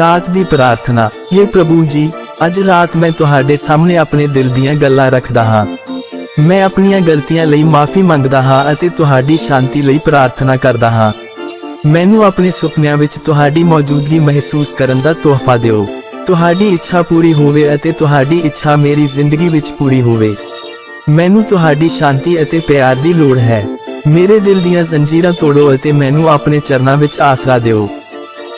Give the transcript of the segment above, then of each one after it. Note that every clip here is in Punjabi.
ਰਾਤ ਦੀ ਪ੍ਰਾਰਥਨਾ ਇਹ ਪ੍ਰਭੂ ਜੀ, ਅੱਜ ਰਾਤ ਮੈਂ ਤੁਹਾਡੇ ਸਾਹਮਣੇ ਆਪਣੇ ਦਿਲ ਦੀਆਂ ਗੱਲਾਂ ਰੱਖਦਾ ਹਾਂ। ਮੈਂ ਆਪਣੀਆਂ ਗਲਤੀਆਂ ਲਈ ਮਾਫੀ ਮੰਗਦਾ ਹਾਂ ਅਤੇ ਤੁਹਾਡੀ ਸ਼ਾਂਤੀ ਲਈ ਪ੍ਰਾਰਥਨਾ ਕਰਦਾ ਹਾਂ। ਮੈਨੂੰ ਆਪਣੇ ਸੁਪਨਿਆਂ ਵਿੱਚ ਤੁਹਾਡੀ ਮੌਜੂਦਗੀ ਮਹਿਸੂਸ ਕਰਨ ਦਾ ਤੋਹਫਾ ਦਿਓ। ਤੁਹਾਡੀ ਇੱਛਾ ਪੂਰੀ ਹੋਵੇ ਅਤੇ ਤੁਹਾਡੀ ਇੱਛਾ ਮੇਰੀ ਜ਼ਿੰਦਗੀ ਵਿੱਚ ਪੂਰੀ ਹੋਵੇ। ਮੈਨੂੰ ਤੁਹਾਡੀ ਸ਼ਾਂਤੀ ਅਤੇ ਪਿਆਰ ਦੀ ਲੋੜ ਹੈ। ਮੇਰੇ ਦਿਲ ਦੀਆਂ ਜ਼ੰਜੀਰਾਂ ਤੋੜੋ ਅਤੇ ਮੈਨੂੰ ਆਪਣੇ ਚਰਨਾਂ ਵਿੱਚ ਆਸਰਾ ਦਿਓ।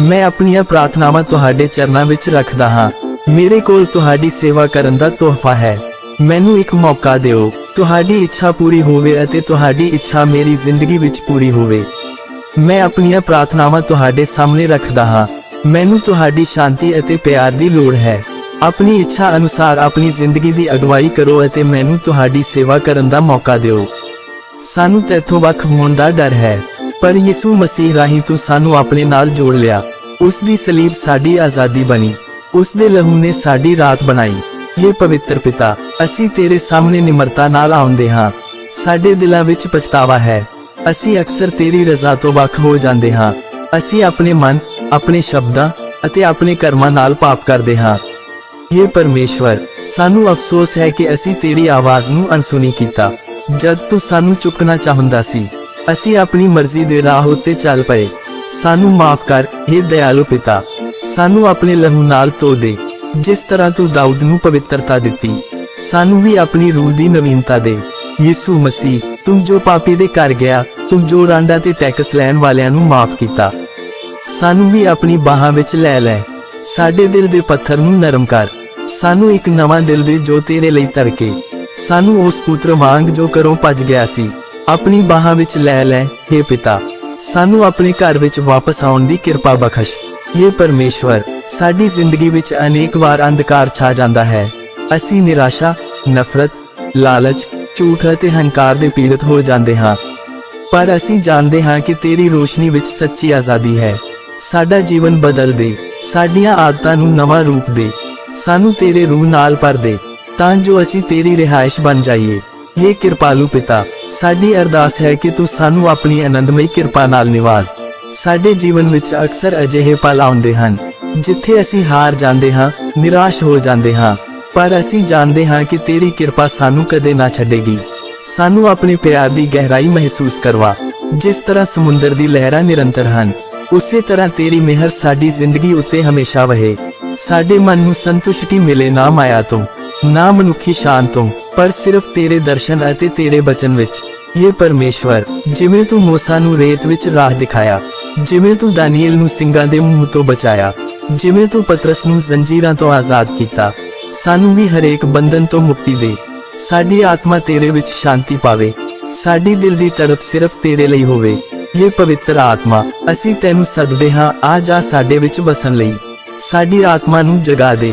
ਮੈਂ ਆਪਣੀਆਂ ਪ੍ਰਾਰਥਨਾਵਾਂ ਤੁਹਾਡੇ ਚਰਨਾਂ ਵਿੱਚ ਰੱਖਦਾ ਹਾਂ। ਮੇਰੇ ਕੋਲ ਤੁਹਾਡੀ ਸੇਵਾ ਕਰਨ ਦਾ ਤੋਹਫਾ ਹੈ। ਮੈਨੂੰ ਇੱਕ ਮੌਕਾ ਦਿਓ। ਤੁਹਾਡੀ ਇੱਛਾ ਪੂਰੀ ਹੋਵੇ ਅਤੇ ਤੁਹਾਡੀ ਇੱਛਾ ਮੇਰੀ ਜ਼ਿੰਦਗੀ ਵਿੱਚ ਪੂਰੀ ਹੋਵੇ। ਮੈਂ ਆਪਣੀਆਂ ਪ੍ਰਾਰਥਨਾਵਾਂ ਤੁਹਾਡੇ ਸਾਹਮਣੇ ਰੱਖਦਾ ਹਾਂ। ਮੈਨੂੰ ਤੁਹਾਡੀ ਸ਼ਾਂਤੀ ਅਤੇ ਪਿਆਰ ਦੀ ਲੋੜ ਹੈ। ਆਪਣੀ ਇੱਛਾ ਅਨੁਸਾਰ ਆਪਣੀ ਜ਼ਿੰਦਗੀ ਦੀ ਅਗਵਾਈ ਕਰੋ ਅਤੇ ਮੈਨੂੰ ਤੁਹਾਡੀ ਸੇਵਾ ਕਰਨ ਦਾ ਮੌਕਾ ਦਿਓ। ਸਾਨੂੰ ਤੇਥੋਂ ਵੱਖ ਹੋਣ ਦਾ ਡਰ ਹੈ। ਪਰ ਯਿਸੂ ਮਸੀਹ ਰਾਹੀਂ ਤੂੰ ਸਾਨੂੰ ਆਪਣੇ ਨਾਲ ਜੋੜ ਲਿਆ। ਉਸ ਦੀ ਸਲੀਬ ਸਾਡੀ ਆਜ਼ਾਦੀ ਬਣੀ। ਉਸ ਦੇ ਲਹੂ ਨੇ ਸਾਡੀ ਰਾਤ ਬਣਾਈ। ਇਹ ਪਵਿੱਤਰ ਪਿਤਾ, ਅਸੀਂ ਤੇਰੇ ਸਾਹਮਣੇ ਨਿਮਰਤਾ ਨਾਲ ਆਉਂਦੇ ਹਾਂ। ਸਾਡੇ ਦਿਲਾਂ ਵਿੱਚ ਪਛਤਾਵਾ ਹੈ। ਅਸੀਂ ਅਕਸਰ ਤੇਰੀ ਰਜ਼ਾ ਤੋਂ ਵੱਖ ਹੋ ਜਾਂਦੇ ਹਾਂ। ਅਸੀਂ ਆਪਣੇ ਮਨ, ਆਪਣੇ ਸ਼ਬਦਾਂ ਅਤੇ ਆਪਣੇ ਕਰਮਾਂ ਨਾਲ ਪਾਪ ਕਰਦੇ ਹਾਂ। ਇਹ ਪਰਮੇਸ਼ਵਰ, ਸਾਨੂੰ ਅਫਸੋਸ ਹੈ ਕਿ ਅਸੀਂ ਤੇਰੀ ਆਵਾਜ਼ ਨੂੰ ਅਣਸੁਣੀ ਕੀਤਾ। ਜਦ ਤੂੰ ਸਾਨੂੰ ਚੁੱਕਣਾ ਚਾਹੁੰਦਾ ਸੀ, ਅਸੀਂ ਆਪਣੀ ਮਰਜ਼ੀ ਦੇ ਰਾਹ ਉੱਤੇ ਚੱਲ ਪਏ। ਸਾਨੂੰ ਮਾਫ ਕਰ हे ਦਇਆਲੂ ਪਿਤਾ। ਸਾਨੂੰ ਆਪਣੇ ਲਹੂ ਨਾਲ ਧੋ ਦੇ। ਜਿਸ ਤਰ੍ਹਾਂ ਤੂੰ ਦਾਊਦ ਨੂੰ ਪਵਿੱਤਰਤਾ ਦਿੱਤੀ, ਸਾਨੂੰ ਵੀ ਆਪਣੀ ਰੂਹ ਦੀ ਨਵੀਨਤਾ ਦੇ। ਯਿਸੂ ਮਸੀਹ, ਤੂੰ ਜੋ ਪਾਪੀ ਦੇ ਘਰ ਗਿਆ, ਤੂੰ ਜੋ ਰਾਂਡਾ ਤੇ ਟੈਕਸ ਲੈਣ ਵਾਲਿਆਂ ਨੂੰ ਮਾਫ ਕੀਤਾ। ਸਾਨੂੰ ਵੀ ਆਪਣੀ ਬਾਹਾਂ ਵਿੱਚ ਲੈ ਲੈ। ਸਾਡੇ ਦਿਲ ਦੇ ਪੱਥਰ ਨੂੰ ਨਰਮ ਕਰ। ਸਾਨੂੰ ਇੱਕ ਨਵਾਂ ਦਿਲ ਦੇ ਜੋ ਤੇਰੇ ਲਈ ਧੜਕੇ ਸਾਨੂੰ ਉਸ ਪੁੱਤਰ ਵਾਂਗ ਜੋ ਘਰੋਂ ਭੱਜ ਗਿਆ ਸੀ, ਆਪਣੀ ਬਾਹਾਂ ਵਿੱਚ ਲੈ ਲੈ हे ਪਿਤਾ। ਸਾਨੂੰ ਆਪਣੇ ਘਰ ਵਿੱਚ ਵਾਪਸ ਆਉਣ ਦੀ ਕਿਰਪਾ ਬਖਸ਼। हे ਪਰਮੇਸ਼ਵਰ, ਸਾਡੀ ਜ਼ਿੰਦਗੀ ਵਿੱਚ ਅਨੇਕ ਵਾਰ ਅੰਧਕਾਰ ਛਾ ਜਾਂਦਾ ਹੈ। ਅਸੀਂ ਨਿਰਾਸ਼ਾ, ਨਫ਼ਰਤ, ਲਾਲਚ, ਝੂਠ ਅਤੇ ਹੰਕਾਰ ਦੇ ਪੀੜਤ ਹੋ ਜਾਂਦੇ ਹਾਂ। ਪਰ ਅਸੀਂ ਜਾਣਦੇ ਹਾਂ ਕਿ ਤੇਰੀ ਰੋਸ਼ਨੀ ਵਿੱਚ ਸੱਚੀ ਆਜ਼ਾਦੀ ਹੈ। ਸਾਡਾ ਜੀਵਨ ਬਦਲ ਦੇ। ਸਾਡੀਆਂ ਆਦਤਾਂ ਨੂੰ ਨਵਾਂ ਰੂਪ ਦੇ। ਸਾਨੂੰ ਤੇਰੇ ਰੂਹ ਨਾਲ ਭਰ ਦੇ। ਤਾਂ ਜੋ ਅਸੀਂ ਤੇਰੀ ਰਿਹਾਇਸ਼ ਬਣ ਜਾਈਏ। ਇਹ ਕਿਰਪਾਲੂ ਪਿਤਾ ਸਾਡੀ ਅਰਦਾਸ ਹੈ ਕਿ ਤੂੰ ਸਾਨੂੰ ਆਪਣੀ ਆਨੰਦਮਈ ਕਿਰਪਾ ਨਾਲ ਨਿਵਾਜ਼ ਸਾਡੇ ਜੀਵਨ ਵਿੱਚ ਅਕਸਰ ਅਜਿਹੇ ਪਲ ਆਉਂਦੇ ਹਨ, ਜਿੱਥੇ ਅਸੀਂ ਹਾਰ ਜਾਂਦੇ ਹਾਂ, ਨਿਰਾਸ਼ ਹੋ ਜਾਂਦੇ ਹਾਂ। ਪਰ ਅਸੀਂ ਜਾਣਦੇ ਹਾਂ ਕਿ ਤੇਰੀ ਕਿਰਪਾ ਸਾਨੂੰ ਕਦੇ ਨਾ ਛੱਡੇਗੀ। ਸਾਨੂੰ ਆਪਣੇ ਪਿਆਰ ਦੀ ਗਹਿਰਾਈ ਮਹਿਸੂਸ ਕਰਵਾ, ਜਿਸ ਤਰ੍ਹਾਂ ਸਮੁੰਦਰ ਦੀ ਲਹਿਰਾਂ ਨਿਰੰਤਰ ਹਨ, ਉਸੇ ਤਰ੍ਹਾਂ ਤੇਰੀ ਮਿਹਰ ਸਾਡੀ ਜ਼ਿੰਦਗੀ ਉੱਤੇ ਹਮੇਸ਼ਾ ਵਹੇ। ਸਾਡੇ ਮਨ ਨੂੰ ਸੰਤੁਸ਼ਟੀ ਮਿਲੇ ਨਾ ਮਾਇਆ ਤੋਂ। ਨਾ ਮਨੁੱਖੀ ਸ਼ਾਨ ਤੋਂ, ਪਰ ਸਿਰਫ ਤੇਰੇ ਦਰਸ਼ਨ ਅਤੇ ਤੇਰੇ ਬਚਨ ਵਿੱਚ। ਇਹ ਪਰਮੇਸ਼ਵਰ, ਜਿਵੇਂ ਤੂੰ ਮੂਸਾ ਨੂੰ ਰੇਤ ਵਿੱਚ ਰਾਹ ਦਿਖਾਇਆ, ਜਿਵੇਂ ਤੂੰ ਦਾਨੀਏਲ ਨੂੰ ਸਿੰਘਾਂ ਦੇ ਮੂੰਹ ਤੋਂ ਬਚਾਇਆ, ਜਿਵੇਂ ਤੂੰ ਪਤਰਸ ਨੂੰ ਜ਼ੰਜੀਰਾਂ ਤੋਂ ਆਜ਼ਾਦ ਕੀਤਾ, ਸਾਨੂੰ ਵੀ ਹਰੇਕ ਬੰਧਨ ਤੋਂ ਮੁਕਤੀ ਦੇ। ਸਾਡੀ ਆਤਮਾ ਤੇਰੇ ਵਿੱਚ ਸ਼ਾਂਤੀ ਪਾਵੇ, ਸਾਡੀ ਦਿਲ ਦੀ ਤੜਪ ਸਿਰਫ ਤੇਰੇ ਲਈ ਹੋਵੇ। ਇਹ ਪਵਿੱਤਰ ਆਤਮਾ, ਅਸੀਂ ਤੈਨੂੰ ਸੱਦਦੇ ਹਾਂ, ਆ ਜਾ ਸਾਡੇ ਵਿੱਚ ਵਸਣ ਲਈ। ਸਾਡੀ ਆਤਮਾ ਨੂੰ ਜਗਾ ਦੇ।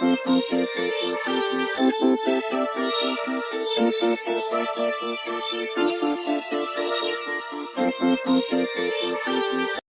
Thank you.